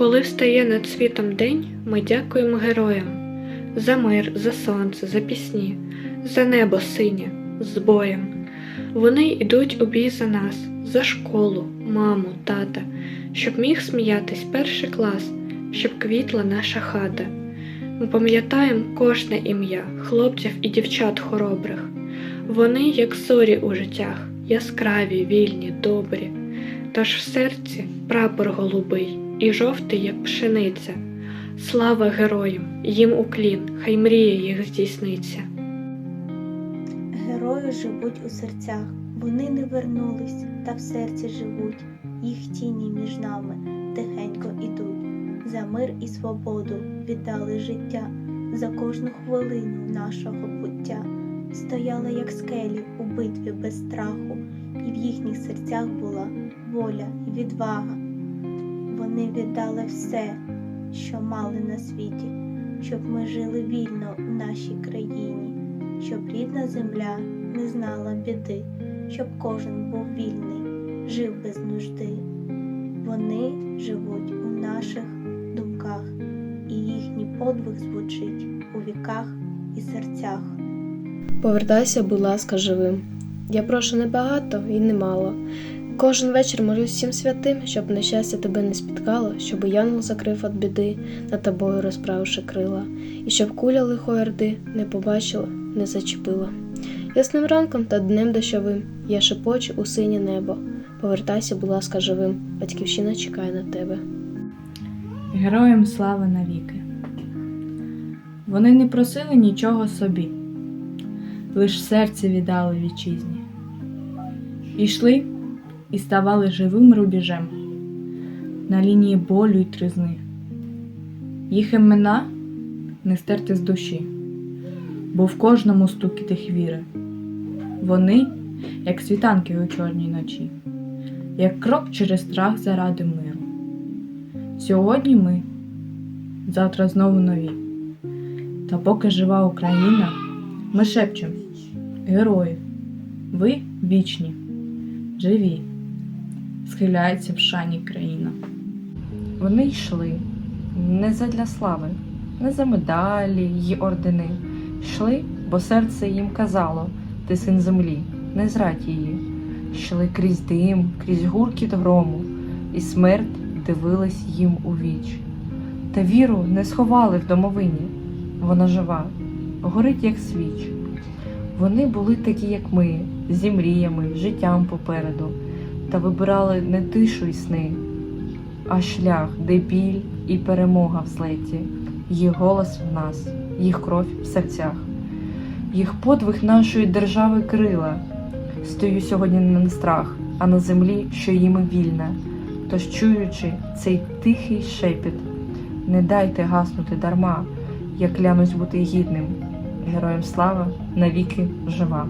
Коли встає над світом день, ми дякуємо героям за мир, за сонце, за пісні, за небо синє, з боєм. Вони йдуть у бій за нас, за школу, маму, тата, щоб міг сміятись перший клас, щоб квітла наша хата. Ми пам'ятаємо кожне ім'я хлопців і дівчат хоробрих. Вони, як зорі у життях, яскраві, вільні, добрі. Тож в серці прапор голубий і жовтий, як пшениця. Слава героям, їм уклін, хай мрія їх здійсниться. Герої живуть у серцях, вони не вернулись, та в серці живуть, їх тіні між нами тихенько ідуть. За мир і свободу віддали життя, за кожну хвилину нашого буття. Стояли, як скелі у битві без страху, і в їхніх серцях була воля і відвага. Вони віддали все, що мали на світі, щоб ми жили вільно в нашій країні, щоб рідна земля не знала біди, щоб кожен був вільний, жив без нужди. Вони живуть у наших думках, і їхній подвиг звучить у віках і серцях. Повертайся, будь ласка, живим. Я прошу не багато і не мало. Кожен вечір молюсь всім святим, щоб нещастя тебе не спіткало, щоб янгол закрив від біди, над тобою розправивши крила, і щоб куля лихої орди не побачила, не зачепила. Ясним ранком та днем дощовим я шепочу у синє небо. Повертайся, будь ласка, живим. Батьківщина чекає на тебе. Героям слава навіки. Вони не просили нічого собі, лиш серце віддали вітчизні. Ішли і ставали живим рубіжем на лінії болю й тризни. Їх імена не стерти з душі, бо в кожному стукіт їх віри. Вони, як світанки у чорній ночі, як крок через страх заради миру. Сьогодні ми, завтра знову нові. Та поки жива Україна, ми шепчемо Герої, ви вічні, живі, схиляється в шані країна. Вони йшли не задля слави, не за медалі й ордени. Йшли, бо серце їм казало, ти син землі, не зрадь її. Йшли крізь дим, крізь гуркіт грому, і смерть дивилась їм у віч. Та віру не сховали в домовині, вона жива, горить, як свіч. Вони були такі, як ми, зі мріями, життям попереду, та вибирали не тишу й сни, а шлях, де біль і перемога в злеті, їх голос в нас, їх кров в серцях, їх подвиг нашої держави крила. Стою сьогодні не на страх, а на землі, що їм вільна. Тож, чуючи цей тихий шепіт, не дайте гаснути дарма, я клянусь бути гідним. Героям слава навіки жива.